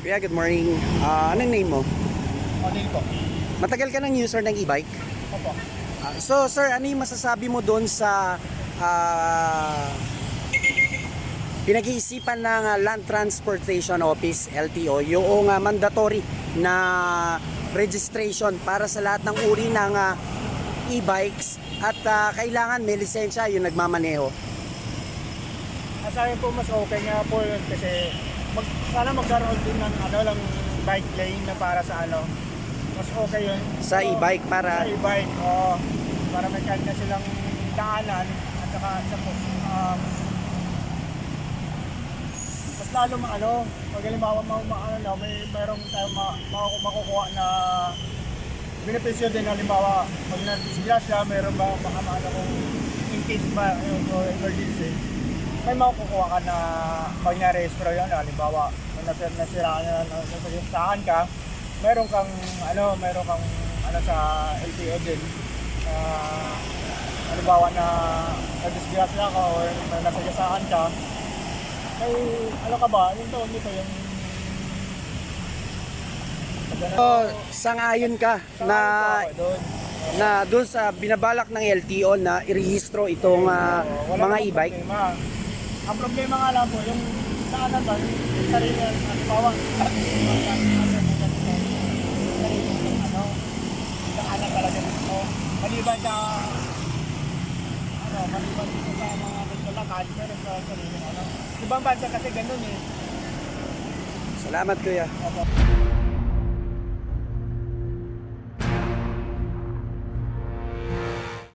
Kuya, good morning. Ah, anong name mo? Odin po. Matagal ka ng user ng e-bike? Opo. Ah, so, sir, ano yung masasabi mo doon sa ah, pinag-iisipan ng Land Transportation Office, LTO, yung ah, mandatory na registration para sa lahat ng uri ng ah, e-bikes at ah, kailangan may lisensya yung nagmamaneho. Sa akin po mas okay nga po yun kasi mag, sana magkaroon din ng ano lang bike lane na para sa ano. Mas okay yun. Sa So, e-bike para- Sa e-bike, oo. Para may kanya silang daanan at saka sa um, mas lalo ma ano, pag halimbawa ma, ma, ano, may merong tayo ma, ma, makukuha na benepisyo din halimbawa pag na-disgrasya, meron ba baka maano kung in case ba yung emergency may makukuha ka na pag na-restro yun, halimbawa kung nasir nasiraan na nasiraan ka meron kang ano, meron kang ano sa LTO din uh, halimbawa na na-disgrasya ka or nasagasaan ka may ano ka ba, yung taon nito yung So, sangayon ka na doon. na doon sa binabalak ng LTO na irehistro itong wala mga e-bike. Ang problema nga lang po, yung daanan ba, yung sarili, halimbawa, ano, daanan talaga dito. Maliban sa, ano, maliban sa mga dito lakad, pero sa sarili, ano. Ibang bansa kasi ganun eh. Salamat kuya. Opo.